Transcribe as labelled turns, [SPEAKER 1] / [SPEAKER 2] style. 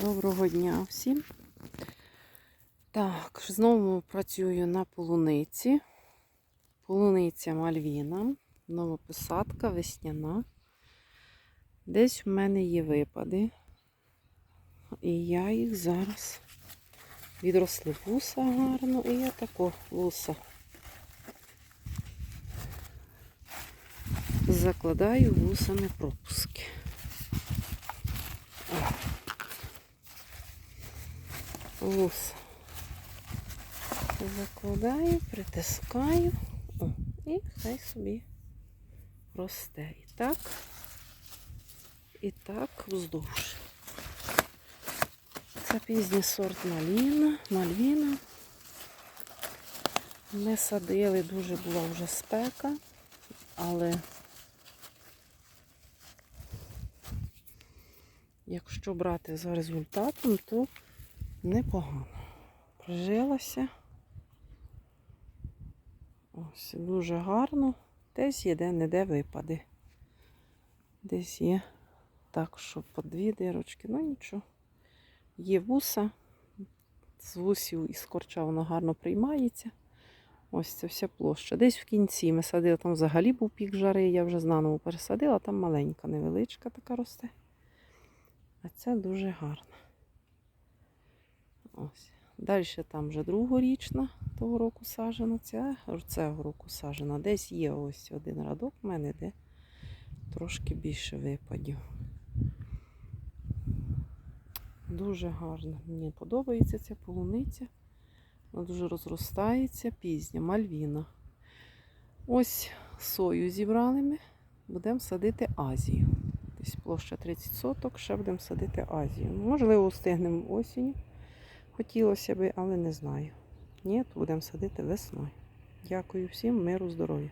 [SPEAKER 1] Доброго дня всім. Так, знову працюю на полуниці. Полуниця Мальвіна, новопосадка, весняна. Десь в мене є випади. І я їх зараз відросли вуса гарно, і я тако вуса закладаю вусами пропуски. Вус. Закладаю, притискаю. О, і хай собі росте. І так, і так вздовж. Це пізній сорт Маліна. Мальвіна. Ми садили, дуже була вже спека, але якщо брати за результатом, то непогано. Прижилася. Ось дуже гарно. Десь є де-не-де випади. Десь є так, що по дві дирочки, ну нічого. Є вуса. З вусів із корча воно гарно приймається. Ось це вся площа. Десь в кінці ми садили, там взагалі був пік жари, я вже знаново пересадила, там маленька, невеличка така росте. А це дуже гарно. Ось. Далі там вже другорічна того року сажена. Ця цього року сажена. Десь є ось один радок в мене, де трошки більше випадів. Дуже гарно. Мені подобається ця полуниця. Вона дуже розростається, пізня, мальвіна. Ось сою зібрали ми. Будемо садити Азію. Десь площа 30 соток, ще будемо садити Азію. Можливо, встигнемо осінню. Хотілося би, але не знаю. Ні, будемо садити весною. Дякую всім, миру, здоров'я.